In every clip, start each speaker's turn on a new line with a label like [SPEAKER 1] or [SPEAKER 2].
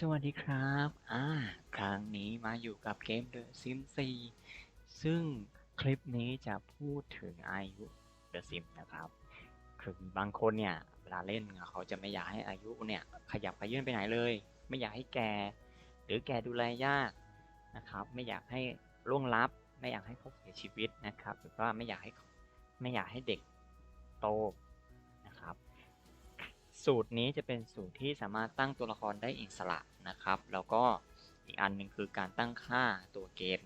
[SPEAKER 1] สวัสดีครับ อ่า ครั้งนี้มาอยู่กับเกม The Sims 4 ซึ่งคลิปนี้จะพูดถึงอายุ The Sims นะครับ คือบางคนเนี่ย เวลาเล่นเขาจะไม่อยากให้อายุเนี่ย ขยับขยื่นไปไหนเลย ไม่อยากให้แก หรือแกดูแลยากนะครับ ไม่อยากให้ล่วงลับ ไม่อยากให้เขาเสียชีวิตนะครับ หรือว่าไม่อยากให้ ไม่อยากให้เด็กโต สูตรนี้จะเป็นสูตรที่สามารถตั้งตัวละครได้อิสระนะครับ แล้วก็อีกอันหนึ่งคือการตั้งค่าตัวเกม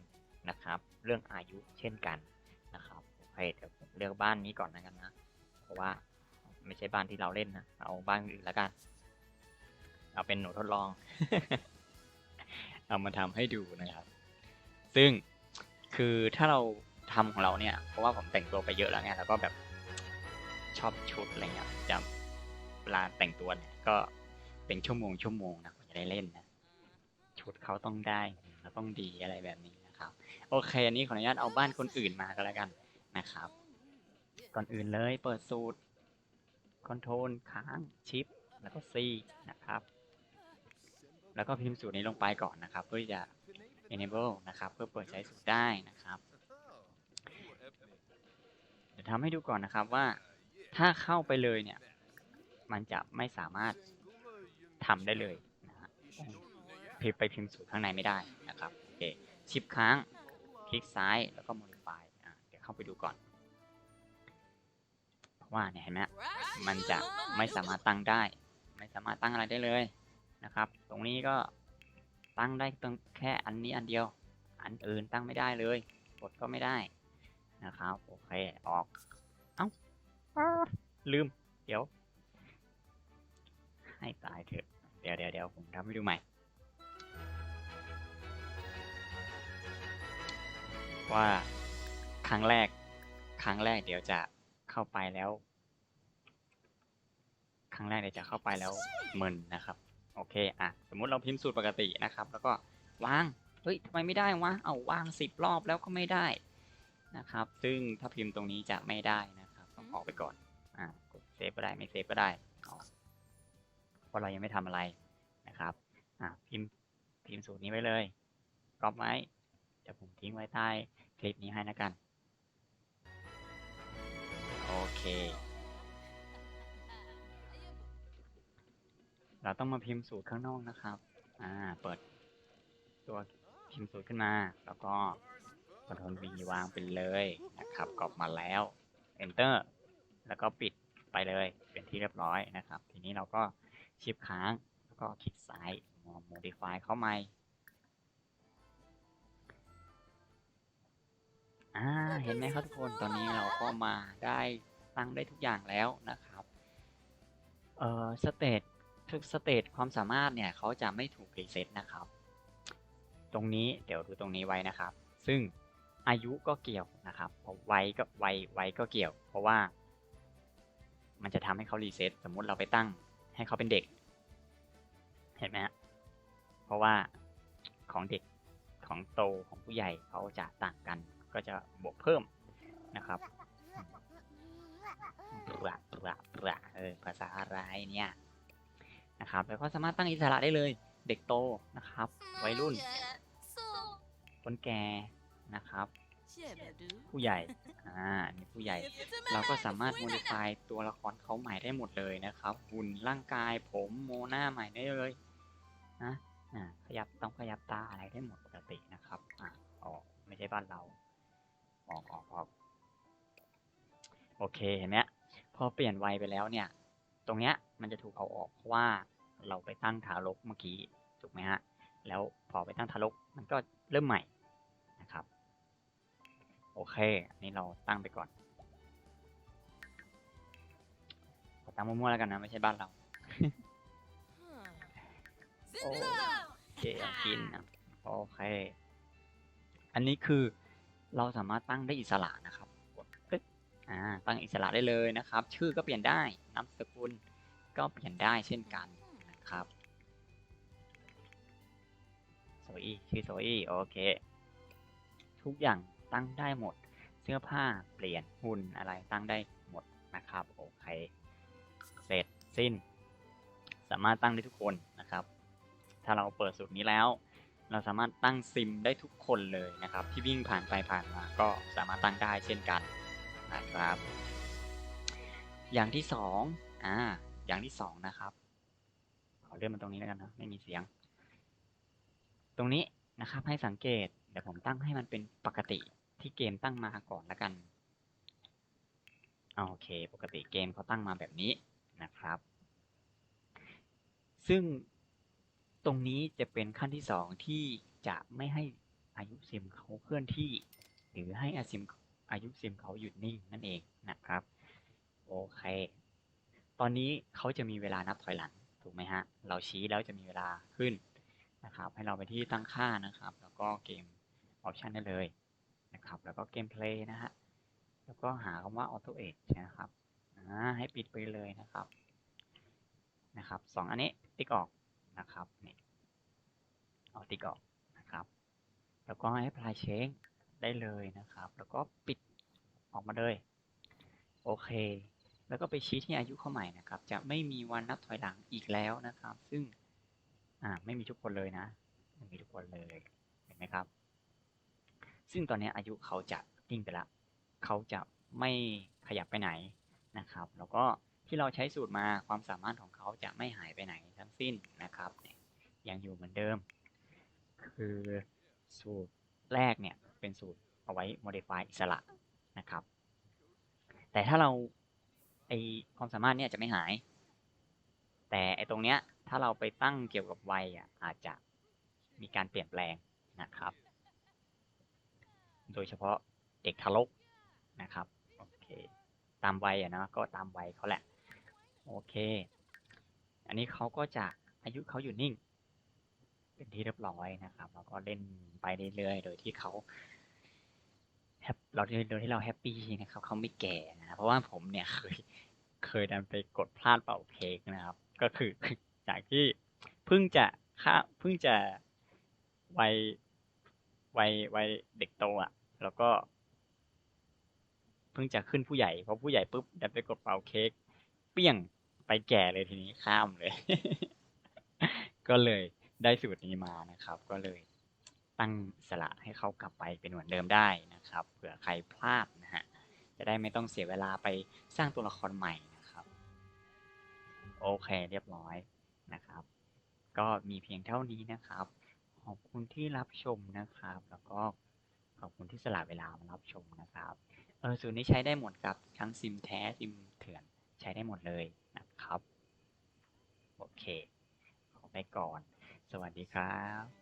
[SPEAKER 1] นะครับ เรื่องอายุเช่นกันนะครับโอเคเดี๋ยวผมเลือกบ้านนี้ก่อนนะกันนะ เพราะว่าไม่ใช่บ้านที่เราเล่นนะ เอาบ้านอื่นแล้วกัน เอาเป็นหนูทดลอง เอามาทำให้ดูนะครับ ซึ่งคือถ้าเราทำของเราเนี่ย เพราะว่าผมแต่งตัวไปเยอะแล้วไงแล้วก็แบบชอบชุดอะไรเงี้ยจะ เวลาแต่งตัวเนี่ยก็เป็นชั่วโมงชั่วโมงนะกว่าจะได้เล่นนะชุดเขาต้องได้แล้วต้องดีอะไรแบบนี้นะครับ โอเคอันนี้ขออนุญาตเอาบ้านคนอื่นมาก็แล้วกันนะครับ ก่อนอื่นเลยเปิดสูตรคอนโทรลค้างชิปแล้วก็ C นะครับ แล้วก็พิมพ์สูตรนี้ลงไปก่อนนะครับ เพื่อที่จะ enable นะครับ เพื่อเปิดใช้สูตรได้นะครับเดี๋ยวทำให้ดูก่อนนะครับว่าถ้าเข้าไปเลยเนี่ย มันจะไม่สามารถทำได้เลยนะฮะพิมพ์ไปพิมพ์สูตรข้างในไม่ได้นะครับโอเคชิปค้างคลิกซ้ายแล้วก็ modify อะเดี๋ยวเข้าไปดูก่อนเพราะว่าเนี่ยเห็นไหมมันจะไม่สามารถตั้งได้ ไม่สามารถตั้งอะไรได้เลยนะครับ ตรงนี้ก็ตั้งได้ตรงแค่อันนี้อันเดียว อันอื่นตั้งไม่ได้เลยกดก็ไม่ได้นะครับโอเคออกเอ้าอ้าลืม เดี๋ยว ให้ตายเถอะ เดี๋ยวเดี๋ยวเดี๋ยวผมทำให้ดูใหม่ ว่าครั้งแรก ครั้งแรกเดี๋ยวจะเข้าไปแล้ว ครั้งแรกเดี๋ยวจะเข้าไปแล้วมึนนะครับ โอเค อะ สมมุติเราพิมพ์สูตรปกตินะครับ แล้วก็วาง เฮ้ยทำไมไม่ได้วะ เอาวางสิบรอบแล้วก็ไม่ได้นะครับ ซึ่งถ้าพิมพ์ตรงนี้จะไม่ได้นะครับ ต้องออกไปก่อน อ่ากดเซฟก็ได้ ไม่เซฟก็ได้ เพราะเรายังไม่ทำอะไรนะครับอะพิมพ์พิมพ์สูตรนี้ไว้เลยกรอบไว้เดี๋ยวผมทิ้งไว้ใต้คลิปนี้ให้นะกันโอเค เราต้องมาพิมพ์สูตรข้างนอกนะครับอ่าเปิดตัวพิมพ์สูตรขึ้นมา แล้วก็คอนโทรล V วางไปเลยนะครับกรอบมาแล้ว Enter แล้วก็ปิดไปเลยเป็นที่เรียบร้อยนะครับ ทีนี้เราก็ ชิปค้าง แล้วก็คลิกซ้าย modify เข้าใหม่อ่าเห็นไหมครับทุกคนตอนนี้เราก็มาได้ตั้งได้ทุกอย่างแล้วนะครับเอ่อสเตตทุกสเตตความสามารถเนี่ยเขาจะไม่ถูกรีเซ็ตนะครับ ตรงนี้เดี๋ยวดูตรงนี้ไว้นะครับ ซึ่งอายุก็เกี่ยวนะครับเพราะวัยก็วัยวัยก็เกี่ยว เพราะว่า มันจะทำให้เขารีเซ็ตสมมุติเราไปตั้ง ให้เขาเป็นเด็ก เห็นไหมฮะเพราะว่าของเด็กของโตของผู้ใหญ่เขาจะต่างกัน ก็จะบวกเพิ่มนะครับปละปละปละเออภาษาอะไรเนี่ยนะครับแล้วก็สามารถตั้งอิสระได้เลยเด็กโตนะครับ วัยรุ่นคนแก่นะครับ ผู้ใหญ่ อ่าอันนี้ผู้ใหญ่ เราก็สามารถ modify ตัวละครเขาใหม่ได้หมดเลยนะครับ หุ่นร่างกายผมโมหน้าใหม่ได้เลยนะอ่าขยับต้องขยับตาอะไรได้หมดปกตินะครับ อ่าออกไม่ใช่บ้านเรา ออกออกออกโอเคเห็นไหมพอเปลี่ยนวัยไปแล้วเนี่ย ตรงเนี้ยมันจะถูกเอาออกเพราะว่าเราไปตั้งทารกเมื่อกี้ถูกไหมฮะ แล้วพอไปตั้งทารกมันก็เริ่มใหม่นะครับ โอเค อันนี้เราตั้งไปก่อนขอตั้งมั่วๆแล้วกันนะ ไม่ใช่บ้านเรา โอเคเอากินนะโอเค อันนี้คือเราสามารถตั้งได้อิสระนะครับกดปึ๊บอ่า ตั้งอิสระได้เลยนะครับ ชื่อก็เปลี่ยนได้ นามสกุลก็เปลี่ยนได้เช่นกันนะครับโซอี้ชื่อโซอี้โอเค ทุกอย่าง ตั้งได้หมด เสื้อผ้าเปลี่ยนหุ่นอะไรตั้งได้หมดนะครับโอเคเสร็จสิ้น สามารถตั้งได้ทุกคนนะครับ ถ้าเราเปิดสูตรนี้แล้ว เราสามารถตั้งซิมได้ทุกคนเลยนะครับ ที่วิ่งผ่านไปผ่านมาก็สามารถตั้งได้เช่นกันนะครับ อย่างที่สองอ่าอย่างที่สองนะครับขอเลื่อนมาตรงนี้แล้วกันนะไม่มีเสียง ตรงนี้นะครับให้สังเกตเดี๋ยวผมตั้งให้มันเป็นปกติ ที่เกมตั้งมาก่อนแล้วกัน โอเค ปกติเกมเขาตั้งมาแบบนี้นะครับ ซึ่งตรงนี้จะเป็นขั้นที่สองที่จะไม่ให้อายุซิมเขาเคลื่อนที่ หรือให้อาซิมอายุซิมเขาหยุดนิ่งนั่นเองนะครับ โอเค ตอนนี้เขาจะมีเวลานับถอยหลังถูกไหมฮะ เราชี้แล้วจะมีเวลาขึ้นนะครับ ให้เราไปที่ตั้งค่านะครับ แล้วก็เกมออปชันได้เลย นะครับ แล้วก็เกมเพลย์นะฮะ แล้วก็หาคำว่า auto age นะครับ อ่า ให้ปิดไปเลยนะครับ นะครับสองอันนี้ติ๊กออกนะครับ นี่ เอาติ๊กออกนะครับ แล้วก็ให้ apply change ได้เลยนะครับ แล้วก็ปิดออกมาเลย โอเค แล้วก็ไปชี้ที่อายุเข้าใหม่นะครับ จะไม่มีวันนับถอยหลังอีกแล้วนะครับ ซึ่ง อ่า ไม่มีทุกคนเลยนะ ไม่มีทุกคนเลย เห็นไหมครับ ซึ่งตอนนี้อายุเขาจะนิ่งไปละเขาจะไม่ขยับไปไหนนะครับ แล้วก็ที่เราใช้สูตรมาความสามารถของเขาจะไม่หายไปไหนทั้งสิ้นนะครับยยังอยู่เหมือนเดิม คือสูตรแรกเนี่ยเป็นสูตรเอาไว้ modify อิสระนะครับ แต่ถ้าเราไอความสามารถเนี่ยจะไม่หาย แต่ไอตรงเนี้ยถ้าเราไปตั้งเกี่ยวกับวัยอะอาจจะมีการเปลี่ยนแปลงนะครับ โดยเฉพาะเด็กทารกนะครับโอเคตามวัยอะนะก็ตามวัยเขาแหละโอเค อันนี้เขาก็จะอายุเขาอยู่นิ่ง เป็นที่เรียบร้อยนะครับแล้วก็เล่นไปเรื่อยๆโดยที่เขาแฮปเราโดยที่เราแฮปปี้นะครับเขาไม่แก่นะเพราะว่าผมเนี่ยเคยเคยดันไปกดพลาดเป่าเค้กนะครับ ก็คือจากที่เพิ่งจะค่าเพิ่งจะวัยวัยวัยเด็กโตอะ แล้วก็ เพิ่งจะขึ้นผู้ใหญ่พอผู้ใหญ่ปุ๊บดันไปกดเป่าเค้กเปี้ยงไปแก่เลยทีนี้ข้ามเลย ก็เลยได้สูตรนี้มานะครับ ก็เลยตั้งสละให้เขากลับไปเป็นเหมือนเดิมได้นะครับเผื่อใครพลาดนะฮะจะได้ไม่ต้องเสียเวลาไปสร้างตัวละครใหม่นะครับ โอเคเรียบร้อยนะครับ ก็มีเพียงเท่านี้นะครับ ขอบคุณที่รับชมนะครับ แล้วก็ ขอบคุณที่สละเวลามารับชมนะครับเออสูตรนี้ใช้ได้หมดครับทั้งซิมแท้ซิมเถื่อนใช้ได้หมดเลยนะครับ โอเค ขอไปก่อน สวัสดีครับ